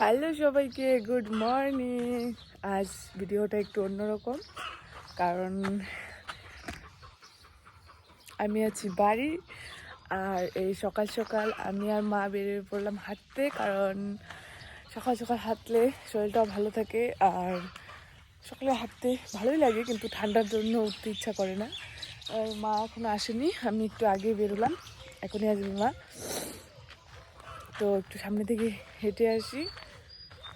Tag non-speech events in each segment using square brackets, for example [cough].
Hello সবাইকে, good morning. আজ ভিডিওটা একটু অন্যরকম, কারণ আমি আছি বাড়ি, আর এই সকাল সকাল আমি আর মা বেরিয়ে পড়লাম হাঁটতে, কারণ সকাল সকাল হাঁটলে শরীরটাও ভালো থাকে, আর সকালে হাঁটতে ভালোই লাগে, কিন্তু ঠান্ডার জন্য উঠতে ইচ্ছা করে না। আর মা এখনও আসেনি, আমি একটু আগে বেরোলাম, এখনই আসবে মা। তো একটু সামনে থেকে হেঁটে আসি।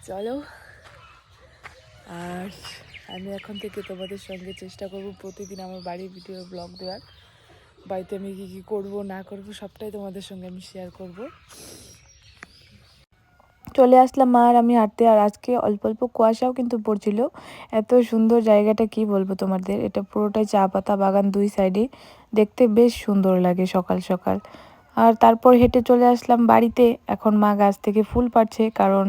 চলো। আর আমি এখন থেকে তোমাদের সঙ্গে চেষ্টা করব প্রতিদিন আমার বাড়ির ভিডিও ব্লগ দেওয়ার। বাড়িতে আমি কী কী করব, না করব, সবটাই তোমাদের সঙ্গে আমি শেয়ার করব। চলে আসলাম মা আর আমি হাঁটতে। আর আজকে অল্প অল্প কুয়াশাও কিন্তু পড়ছিল। এত সুন্দর জায়গাটা কি বলব তোমাদের? এটা পুরোটাই চা পাতা বাগান দুই সাইডে দেখতে বেশ সুন্দর লাগে সকাল সকাল। আর তারপর হেঁটে চলে আসলাম বাড়িতে। এখন মা গাছ থেকে ফুল পাচ্ছে কারণ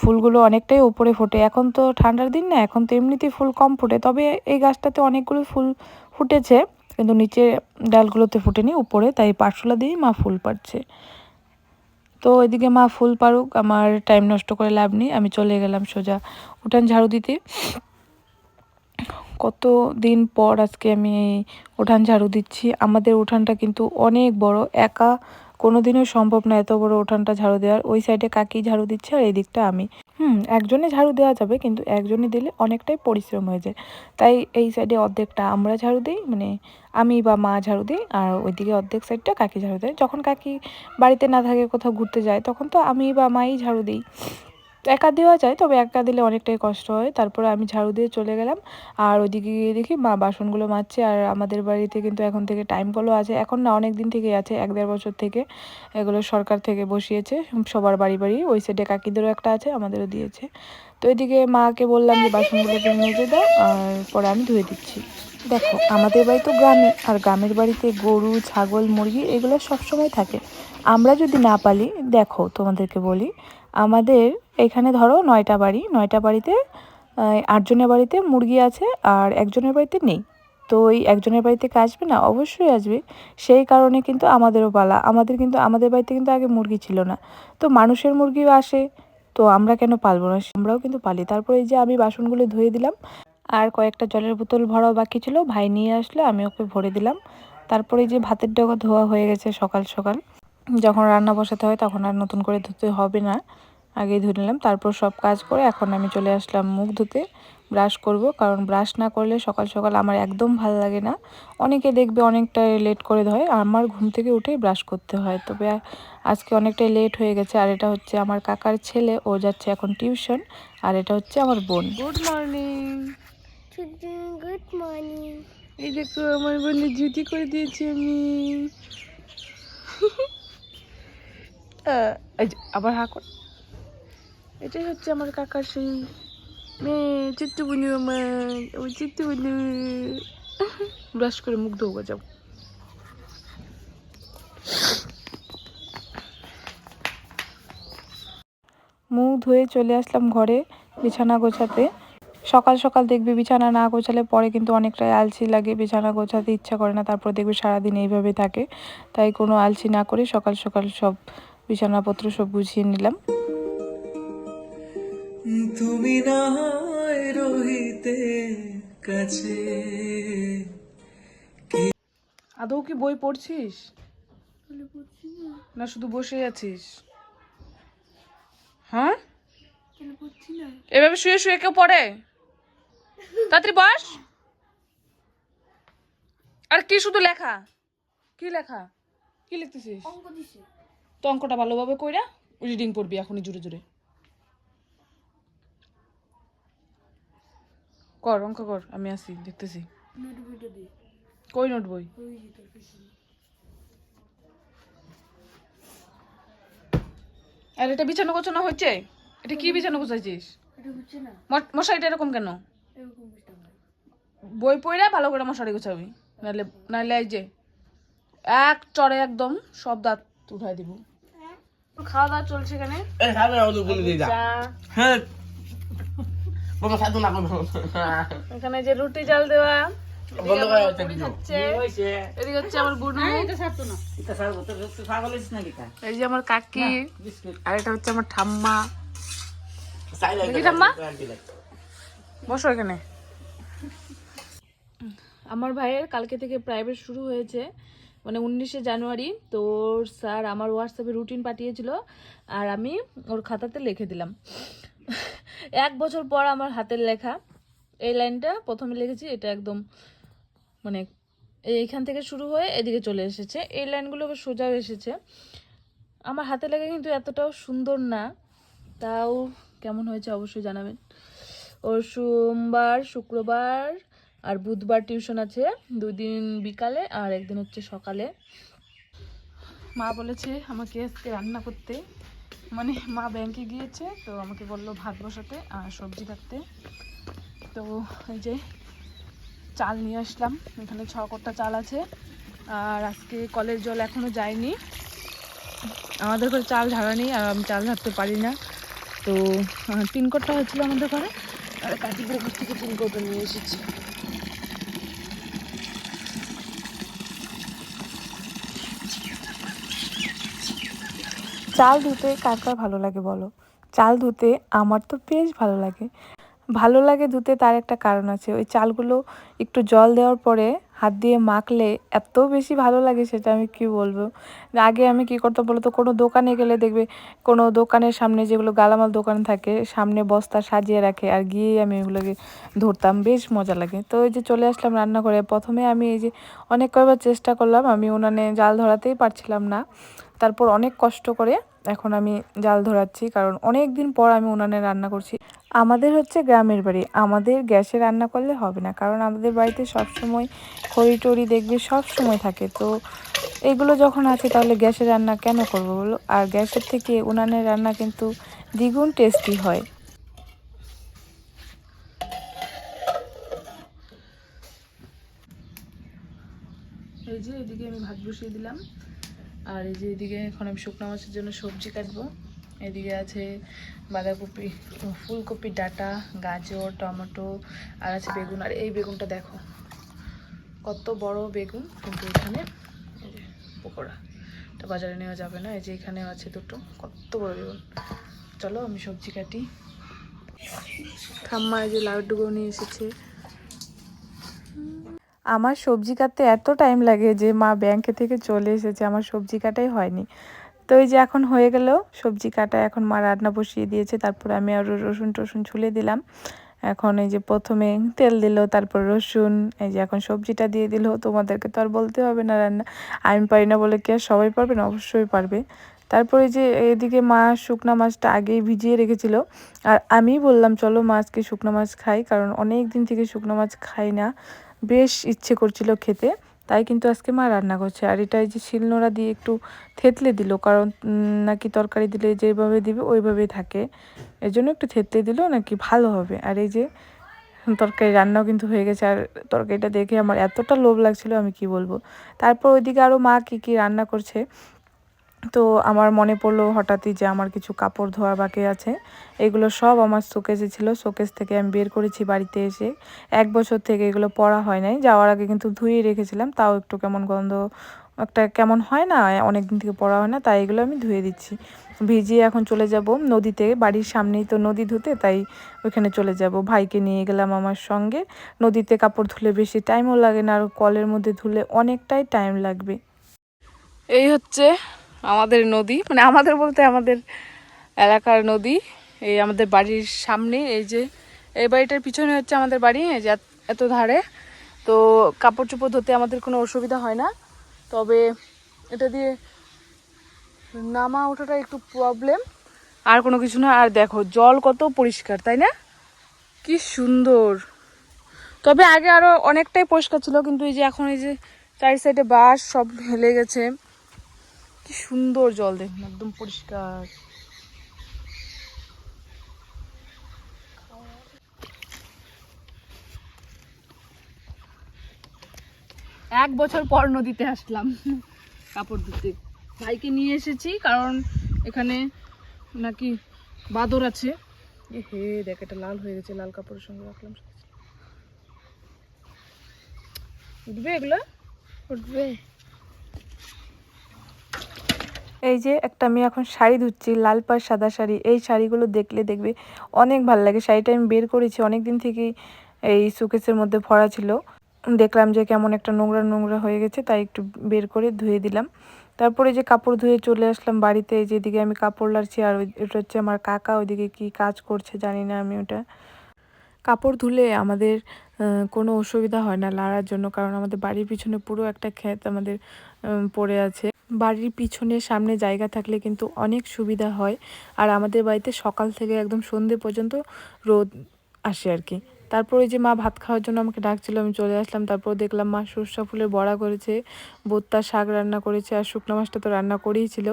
ফুলগুলো অনেকটাই উপরে ফোটে। এখন তো ঠান্ডার দিন না, এখন তো এমনিতেই ফুল কম ফোটে। তবে এই গাছটাতে অনেকগুলো ফুল ফুটেছে, কিন্তু নিচে ডালগুলোতে ফুটেনি, উপরে, তাই পাটশোলা দিয়েই মা ফুল পাড়ছে। তো এদিকে মা ফুল পারুক আমার টাইম নষ্ট করে লাভ নেই, আমি চলে গেলাম সোজা উঠান ঝাড়ু দিতে। কত দিন পর আজকে আমি উঠান ঝাড়ু দিচ্ছি। আমাদের উঠানটা কিন্তু অনেক বড়, একা কোনোদিনও সম্ভব না এত বড় উঠানটা ঝাড়ু দেওয়ার। ওই সাইডে কাকি ঝাড়ু দিচ্ছে আর এদিকটা দিকটা আমি। হুম, একজনে ঝাড়ু দেওয়া যাবে, কিন্তু একজনে দিলে অনেকটাই পরিশ্রম হয়ে যায়। তাই এই সাইডে অর্ধেকটা আমরা ঝাড়ু দিই মানে আমি বা মা ঝাড়ু দিই, আর ওইদিকে অর্ধেক সাইডটা কাকি ঝাড়ু দেয়। যখন কাকি বাড়িতে না থাকে, কোথাও ঘুরতে যায়, তখন তো আমি বা মাই ঝাড়ু দিই। একা দেওয়া যায়, তবে একা দিলে অনেকটাই কষ্ট হয়। তারপরে আমি ঝাড়ু দিয়ে চলে গেলাম। আর ওইদিকে গিয়ে দেখি মা বাসনগুলো মাজছে। আর আমাদের বাড়িতে কিন্তু এখন থেকে টাইম কলও আছে। এখন না অনেক দিন থেকেই আছে, এক দেড় বছর থেকে। এগুলো সরকার থেকে বসিয়েছে। সবার বাড়ি বাড়ি। ওই সাইডে কাকিদেরও একটা আছে, আমাদেরও দিয়েছে। তো এদিকে মাকে বললাম যে বাসনগুলোকে মেজে দাও, আর পরে আমি ধুয়ে দিচ্ছি। দেখো, আমাদের বাড়ি তো গ্রামে, আর গ্রামের বাড়িতে গরু, ছাগল, মুরগি এগুলো সবসময় থাকে। আমরা যদি না পালি, দেখো তোমাদেরকে বলি, আমাদের এখানে ধরো নয়টা বাড়ি, নয়টা বাড়িতে আটজনের বাড়িতে মুরগি আছে আর একজনের বাড়িতে নেই। তো ওই একজনের বাড়িতে কে আসবে না? অবশ্যই আসবে। সেই কারণে কিন্তু আমাদেরও পালা। আমাদের কিন্তু, আমাদের বাড়িতে কিন্তু আগে মুরগি ছিল না। তো মানুষের মুরগিও আসে। তো আমরা কেন পালবো না? আমরাও কিন্তু পালি। তারপরে এই যে আমি বাসনগুলো ধুয়ে দিলাম। আর কয়েকটা জলের বোতল ভরাও বাকি ছিল। ভাই নিয়ে আসলে, আমি ওকে ভরে দিলাম। তারপরে যে ভাতের ডগা ধোয়া হয়ে গেছে সকাল সকাল। যখন রান্না বসাতে হয় তখন আর নতুন করে ধুতে হবে না। আগেই ধুয়ে নিলাম। তারপর সব কাজ করে এখন আমি চলে আসলাম মুখ ধুতে ব্রাশ করব। কারণ ব্রাশ না করলে সকাল সকাল আমার একদম ভালো লাগে না। অনেকে দেখবে অনেকটাই লেট করে ধয়। আমার ঘুম থেকে উঠেই ব্রাশ করতে হয়। তবে আজকে অনেকটাই লেট হয়ে গেছে। আর এটা হচ্ছে আমার কাকার ছেলে। ও যাচ্ছে এখন টিউশন আর এটা হচ্ছে আমার বোন। গুড মর্নিং গুড মর্নিং এই দেখো আমার বোনের জুতি করে দিয়েছি আমি। [laughs] আবার হা কর। এটাই হচ্ছে আমার কাকার সেই মেয়ে চিত্তু বুনু আমার। আমার চিত্তু বুনু ব্রাশ করে মুখ ধোবো, যাও। মুখ ধুয়ে চলে আসলাম ঘরে, বিছানা গোছাতে। সকাল সকাল দেখবে বিছানা না গোছালে পরে কিন্তু অনেকটাই আলসি লাগে, বিছানা গোছাতে ইচ্ছা করে না, তারপর দেখবে সারাদিন এইভাবে থাকে। তাই কোনো আলসি না করে সকাল সকাল সব বিছানাপত্র সব গুছিয়ে নিলাম। তুমি না রহিতে কাছে। আদৌ কি বই পড়ছিস? না। শুধু বসে আছিস। হ্যাঁ? এভাবে শুয়ে শুয়ে কেউ পড়ে? তাড়াতাড়ি বস। আর কি শুধু লেখা? কি লেখা? কি লিখতেছিস? অঙ্ক তো অঙ্কটা ভালোভাবে কইরা রিডিং পড়বি এখনই জুড়ে জুড়ে কর অঙ্ক কর আমি আসি দেখতেছি। কই নোট বই? আর এটা বিছানা গোছানো হচ্ছে এটা কি বিছানা গোছাইছিস? মশারিটা এরকম কেন? বই পড়ে ভালো করে মশারি গোছাবি নাহলে নাহলে এই যে এক চড়ে একদম সব দাঁত উঠাই দিব। খাওয়া দাওয়া চলছে এখানে? চা হ্যাঁ। বাবা সাধু না এখানে যে রুটি জাল দেওয়া বন্ধ করে একটা পুরি video। খাচ্ছে এদিকে হচ্ছে আমার গুনু এই যে আমার কাকি আর এটা হচ্ছে আমার ঠাম্মা। সাইড ঠাম্মা। বসো এখানে। আমার ভাইয়ের কালকে থেকে প্রাইভেট শুরু হয়েছে মানে উনিশে জানুয়ারি। তো ওর স্যার আমার হোয়াটসঅ্যাপে রুটিন পাঠিয়েছিল আর আমি ওর খাতাতে লিখে দিলাম। এক বছর পর আমার হাতের লেখা, এই লাইনটা প্রথমে লিখেছি, এটা একদম মানে এইখান থেকে শুরু হয়ে এদিকে চলে এসেছে। এই লাইনগুলো সোজাও এসেছে। আমার হাতে লেখা কিন্তু এতটাও সুন্দর না, তাও কেমন হয়েছে অবশ্যই জানাবেন। ওর সোমবার, শুক্রবার আর বুধবার টিউশন আছে দুই দিন বিকালে আর একদিন হচ্ছে সকালে। মা বলেছে আমাকে আজকে রান্না করতে। মানে মা ব্যাংকে গিয়েছে, তো আমাকে বলল ভাত বসাতে আর সবজি কাটতে। তো এই যে চাল নিয়ে আসলাম, এখানে ছ কটা চাল আছে। আর আজকে কলের জল এখনও যায়নি। আমাদের ঘরে চাল ঝাড়া নেই, আর আমি চাল ঝাড়তে পারি না। তো তিন কটা হয়েছিল আমাদের ঘরে, আর কাটি গ্রামের থেকে তিন কটা নিয়ে এসেছি। চাল ধুতে কার কার ভালো লাগে বলো? চাল ধুতে আমার তো বেশ ভালো লাগে। ভালো লাগে ধুতে তার একটা কারণ আছে। ওই চালগুলো একটু জল দেওয়ার পরে হাত দিয়ে মাখলে এত বেশি ভালো লাগে সেটা আমি কি বলব? আগে আমি কি করতাম বলো তো, কোনো দোকানে গেলে দেখবে কোনো দোকানের সামনে যেগুলো গালামাল দোকান থাকে, সামনে বস্তা সাজিয়ে রাখে আর গিয়ে আমি ওগুলোকে ধরতাম। বেশ মজা লাগে। তো এই যে চলে আসলাম রান্না করে প্রথমে আমি এই যে অনেক কয়বার চেষ্টা করলাম, আমি উনানে জাল ধরাতেই পারছিলাম না। তারপর অনেক কষ্ট করে এখন আমি জাল ধরাচ্ছি, কারণ অনেক দিন পর আমি উনানে রান্না করছি। আমাদের হচ্ছে গ্রামের বাড়ি, আমাদের গ্যাসে রান্না করলে হবে না, কারণ আমাদের বাড়িতে সব সময় খড়ি টড়ি দেখবে সব সময় থাকে। তো এগুলো যখন আছে তাহলে গ্যাসে রান্না কেন করব বলো? আর গ্যাসের থেকে উনানের রান্না কিন্তু দ্বিগুণ টেস্টি হয়। এই যে এদিকে আমি ভাত বসিয়ে দিলাম। আর এই যে এদিকে এখন আমি শুকনো মাছের জন্য সবজি কাটবো। এদিকে আছে বাঁধাকপি, ফুলকপি, ডাটা, গাজর, টমেটো আর আছে বেগুন। আর এই বেগুনটা দেখো, কত বড় বেগুন কিন্তু এখানে পকোড়া। এটা বাজারে নেওয়া যাবে না, এই যে এখানে আছে দুটো, কত বড় বেগুন। চলো আমি সবজি কাটি। ঠাম্মা এই যে লাড্ডুগুলো নিয়ে এসেছে। আমার সবজি কাটতে এত টাইম লাগে যে মা ব্যাংকে থেকে চলে এসেছে, আমার সবজি কাটাই হয়নি। তো এই যে এখন হয়ে গেল সবজি কাটা, এখন মা রান্না বসিয়ে দিয়েছে, তারপর আমি আরও রসুন টসুন ছুলে দিলাম। এখন এই যে প্রথমে তেল দিল, তারপর রসুন, এই যে এখন সবজিটা দিয়ে দিল, তোমাদেরকে তো আর বলতে হবে না রান্না। আমি পারি না বলে কি আর সবাই পারবে না? অবশ্যই পারবে। তারপরে যে এদিকে মা শুকনা মাছটা আগেই ভিজিয়ে রেখেছিল। আর আমি বললাম, চলো মাছকে শুকনো মাছ খাই। কারণ অনেক দিন থেকে শুকনো মাছ খাই না। বেশ ইচ্ছে করছিল খেতে, তাই কিন্তু আজকে মা রান্না করছে। আর এটা এই যে শিলনোড়া দিয়ে একটু থেতলে দিল, কারণ নাকি তরকারি দিলে যেভাবে দিবে ওইভাবেই থাকে। এর জন্য একটু থেতলে দিল নাকি ভালো হবে। আর এই যে তরকারি রান্নাও কিন্তু হয়ে গেছে, আর তরকারিটা দেখে আমার এতটা লোভ লাগছিল, আমি কি বলব? তারপর ওইদিকে আরও মা কী কী রান্না করছে তো আমার মনে পড়ল হঠাৎই যে আমার কিছু কাপড় ধোয়া বাকি আছে। এগুলো সব আমার শোকেসে ছিল। শোকেস থেকে আমি বের করেছি বাড়িতে এসে। এক বছর থেকে এগুলো পরা হয় নাই। যাওয়ার আগে কিন্তু ধুয়ে রেখেছিলাম। তাও একটু কেমন গন্ধ, একটা কেমন হয় না, অনেক দিন থেকে পরা হয় না, তাই এগুলো আমি ধুয়ে দিচ্ছি। ভিজিয়ে এখন চলে যাব নদীতে। বাড়ির সামনেই তো নদী ধুতে, তাই ওইখানে চলে যাব। ভাইকে নিয়ে গেলাম আমার সঙ্গে। নদীতে কাপড় ধুলে বেশি টাইমও লাগে না, আর কলের মধ্যে ধুলে অনেকটাই টাইম লাগবে। এই হচ্ছে আমাদের নদী মানে আমাদের বলতে আমাদের এলাকার নদী, এই আমাদের বাড়ির সামনে, এই যে, এই বাড়িটার পিছনে হচ্ছে আমাদের বাড়ি যে এত- এত ধারে। তো কাপড় চোপড় ধুতে আমাদের কোনো অসুবিধা হয় না। তবে এটা দিয়ে নামা ওঠাটা একটু প্রবলেম আর কোনো কিছু না, আর দেখো, জল কত পরিষ্কার, তাই না? কি সুন্দর। তবে আগে আরও অনেকটাই পরিষ্কার ছিল, কিন্তু এই যে এখন এই যে চারি সাইডে বাস সব হেলে গেছে। কি সুন্দর জল দেখুন, একদম পরিষ্কার। এক বছর পর নদীতে আসলাম কাপড় ধুতে। ভাইকে নিয়ে এসেছি, কারণ এখানে নাকি বাদর আছে। এ হে, দেখ, এটা লাল হয়ে গেছে, লাল কাপড়ের সঙ্গে রাখলাম উঠবে এগুলো? উঠবে। এই যে একটা আমি এখন শাড়ি ধুচ্ছি, লাল পাড়, সাদা শাড়ি, এই শাড়িগুলো দেখলে দেখবে অনেক ভালো লাগে। শাড়িটা আমি বের করেছি অনেক দিন থেকেই এই সুকেসের মধ্যে ভরা ছিল। দেখলাম যে কেমন একটা নোংরা নোংরা হয়ে গেছে, তাই একটু বের করে ধুয়ে দিলাম। তারপরে যে কাপড় ধুয়ে চলে আসলাম বাড়িতে যেদিকে আমি কাপড় লাড়ছি আর ওই- এটা হচ্ছে আমার কাকা ওইদিকে কি কাজ করছে জানি না আমি ওটা। কাপড় ধুলে আমাদের কোনো অসুবিধা হয় না লাড়ার জন্য, কারণ আমাদের বাড়ির পিছনে পুরো একটা ক্ষেত আমাদের পড়ে আছে। বাড়ির পিছনে সামনে জায়গা থাকলে কিন্তু অনেক সুবিধা হয়। আর আমাদের বাড়িতে সকাল থেকে একদম সন্ধে পর্যন্ত রোদ আসে আর কি তারপরে যে মা ভাত খাওয়ার জন্য আমাকে ডাকছিল আমি চলে আসলাম। তারপর দেখলাম মা সরষা ফুলের বড়া করেছে বোত্তার শাক রান্না করেছে আর শুকনো মাছটা তো রান্না করেই ছিল।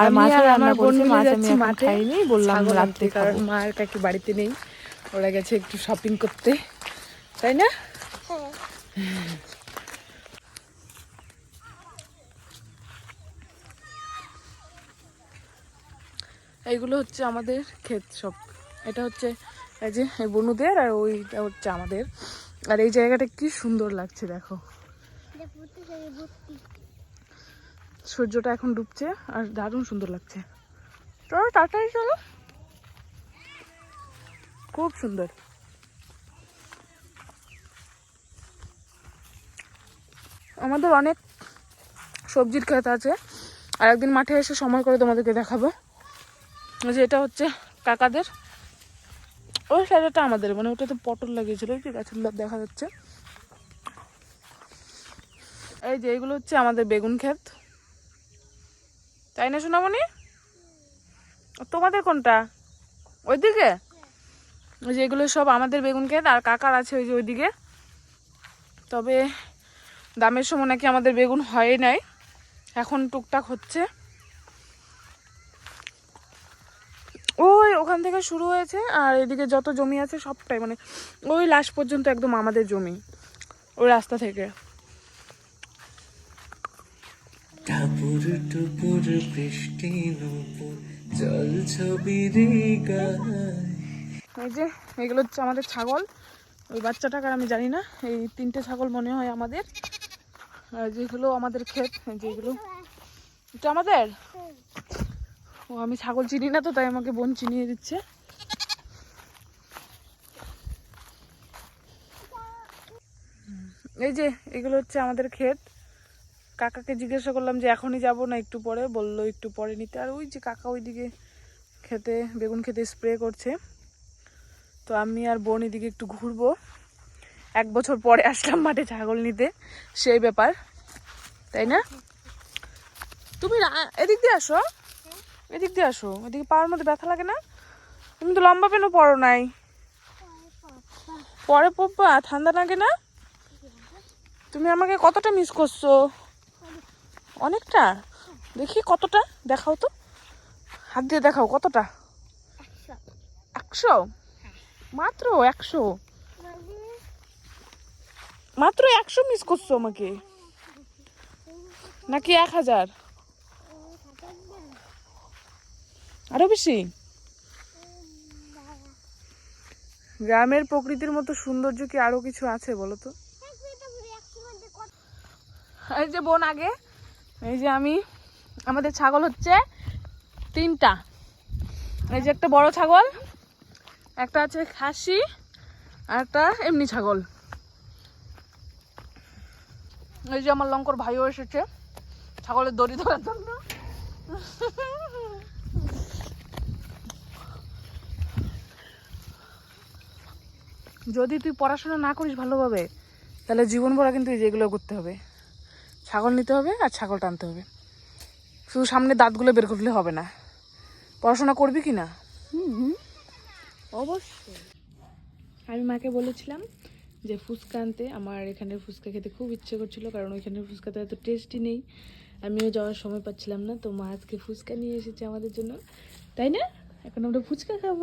আর মাছ রান্না করেছে মাছ আমি মাঠে খাইনি বললাম রাত্রে কারণ খাব। মা আর কাকি বাড়িতে নেই। ওরা গেছে একটু শপিং করতে তাই না? এইগুলো হচ্ছে আমাদের ক্ষেত সব। এটা হচ্ছে এই যে এই বনুদের আর ওইটা হচ্ছে আমাদের। আর এই জায়গাটা কি সুন্দর লাগছে দেখো। সূর্যটা এখন ডুবছে আর দারুণ সুন্দর লাগছে। চলো তাড়াতাড়ি চলো। খুব সুন্দর। আমাদের অনেক সবজির ক্ষেত আছে। আর একদিন মাঠে এসে সময় করে তোমাদেরকে দেখাবো। যে এটা হচ্ছে কাকাদের। ওই সাইডটা আমাদের মানে ওটাতে পটল লাগিয়েছিল যে গাছের দেখা যাচ্ছে। এই যে এইগুলো হচ্ছে আমাদের বেগুন ক্ষেত। তাই না, সোনামণি? তোমাদের কোনটা? ওইদিকে? ওই যে এগুলো সব আমাদের বেগুন ক্ষেত, আর কাকার আছে ওই যে ওইদিকে। তবে দামের সময় নাকি আমাদের বেগুন হয় নাই। এখন টুকটাক হচ্ছে। ওই ওখান থেকে শুরু হয়েছে আর এদিকে যত জমি আছে সবটাই মানে ওই লাস্ট পর্যন্ত একদম আমাদের জমি ওই রাস্তা থেকে। বৃষ্টি জল এই যে এগুলো হচ্ছে আমাদের ছাগল। ওই বাচ্চাটাকে আমি জানি না এই তিনটে ছাগল মনে হয় আমাদের। আর যেগুলো আমাদের ক্ষেত যেগুলো। এটা আমাদের? ও, আমি ছাগল চিনি না তো, তাই আমাকে বোন চিনিয়ে দিচ্ছে। এই যে, এগুলো হচ্ছে আমাদের ক্ষেত। কাকাকে জিজ্ঞাসা করলাম যে এখনই যাব না একটু পরে, বলল একটু পরে নিতে। আর ওই যে কাকা ওইদিকে খেতে, বেগুন খেতে স্প্রে করছে। তো আমি আর বোন এদিকে একটু ঘুরবো। এক বছর পরে আসলাম মাঠে ছাগল নিতে, সেই ব্যাপার। তাই না? তুমি এদিক দিয়ে আসো। এদিক দিয়ে আসো, এদিকে পাওয়ার মধ্যে ব্যথা লাগে না? তুমি তো লম্বা পেনও পরো নাই। পরে পড়বা ঠান্ডা লাগে না? তুমি আমাকে কতটা মিস করছ? অনেকটা? দেখি কতটা? দেখাও তো। হাত দিয়ে দেখাও, কতটা? একশো? মাত্র একশো? মাত্র একশো মিস করছ আমাকে। নাকি এক হাজার? আরও বেশি? গ্রামের প্রকৃতির মতো সৌন্দর্য কি আরও কিছু আছে বলো তো? এই যে বোন আগে, এই যে আমি, আমাদের ছাগল হচ্ছে তিনটা। এই যে একটা বড় ছাগল, একটা আছে খাসি, আর একটা এমনি ছাগল। এই যে আমার লঙ্কর ভাইও এসেছে, ছাগলের দড়ি ধরার জন্য। যদি তুই পড়াশোনা না করিস ভালোভাবে, তাহলে জীবন ভরা কিন্তু যেগুলো করতে হবে। ছাগল নিতে হবে আর ছাগল টানতে হবে। শুধু সামনে দাঁতগুলো বের করলে হবে না। পড়াশোনা করবি কি না? অবশ্যই। আমি মাকে বলেছিলাম যে ফুচকা আনতে। আমার এখানের ফুচকা খেতে খুব ইচ্ছে করছিল, কারণ ওইখানের ফুচকাতে এত টেস্টি নেই। আমিও যাওয়ার সময় পাচ্ছিলাম না, তো মা আজকে ফুচকা নিয়ে এসেছে আমাদের জন্য। তাই না? এখন আমরা ফুচকা খাব।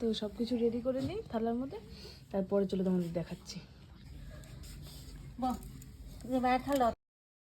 তো সব কিছু রেডি করে নিই থালার মধ্যে। তারপরে চলে তোমাদের দেখাচ্ছি। বাহ